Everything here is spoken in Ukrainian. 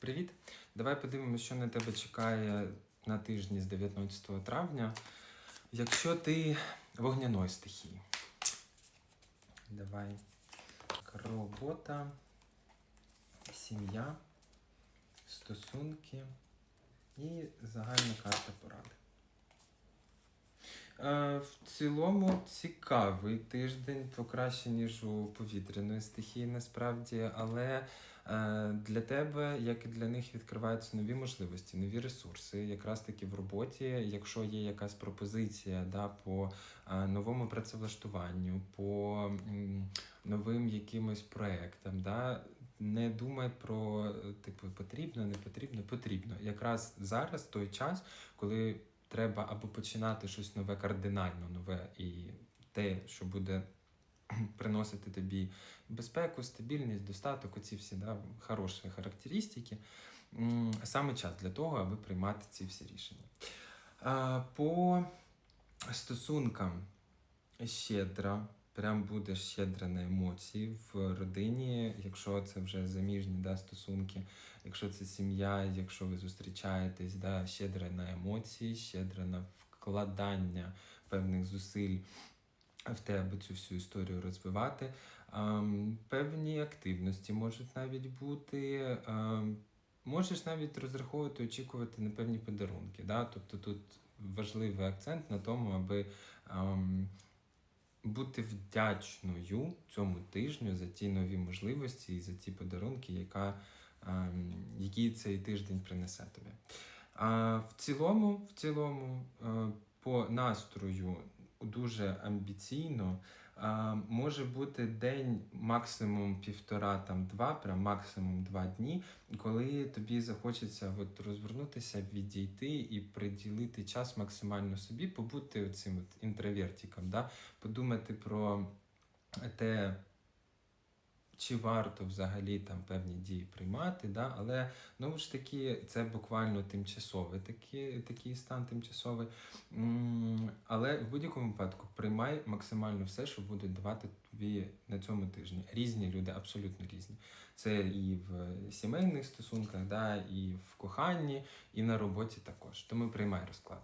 Привіт! Давай подивимося, що на тебе чекає на тижні з 19 травня. Якщо ти вогняної стихії. Давай. Робота, сім'я, стосунки і загальна карта поради. Е, В цілому цікавий тиждень, покраще, ніж у повітряної стихії, насправді, але для тебе, як і для них, відкриваються нові можливості, нові ресурси, якраз таки в роботі, якщо є якась пропозиція да, по е, новому працевлаштуванню, по новим якимось проектам, да, не думай про е, типу потрібно, не потрібно, потрібно. Якраз зараз той час, коли треба або починати щось нове, кардинально нове, і те, що буде приносити тобі безпеку, стабільність, достаток, оці всі да, хороші характеристики. Саме час для того, аби приймати ці всі рішення. По стосункам щедра, прям буде щедра на емоції в родині, якщо це вже заміжні да, стосунки, якщо це сім'я, якщо ви зустрічаєтесь, да, щедра на емоції, щедра на вкладання певних зусиль в те, аби цю всю історію розвивати. Ам, Певні активності можуть навіть бути. ам, Можеш навіть розраховувати, очікувати на певні подарунки. Да? Тобто тут важливий акцент на тому, аби ам, бути вдячною цьому тижню за ті нові можливості і за ті подарунки, яка, ам, які цей тиждень принесе тобі. А в цілому, в цілому, е, по настрою дуже амбіційно. А, може бути день максимум півтора, там два, прям максимум два дні, коли тобі захочеться от розвернутися, відійти і приділити час максимально собі, побути цим інтровертіком, да? подумати про те, чи варто взагалі там певні дії приймати, да? але знову ж таки це буквально тимчасовий такий, такий стан тимчасовий. Але в будь-якому випадку приймай максимально все, що буде давати тобі на цьому тижні. Різні люди, абсолютно різні. Це і в сімейних стосунках, да, і в коханні, і на роботі також. Тому приймай розклад.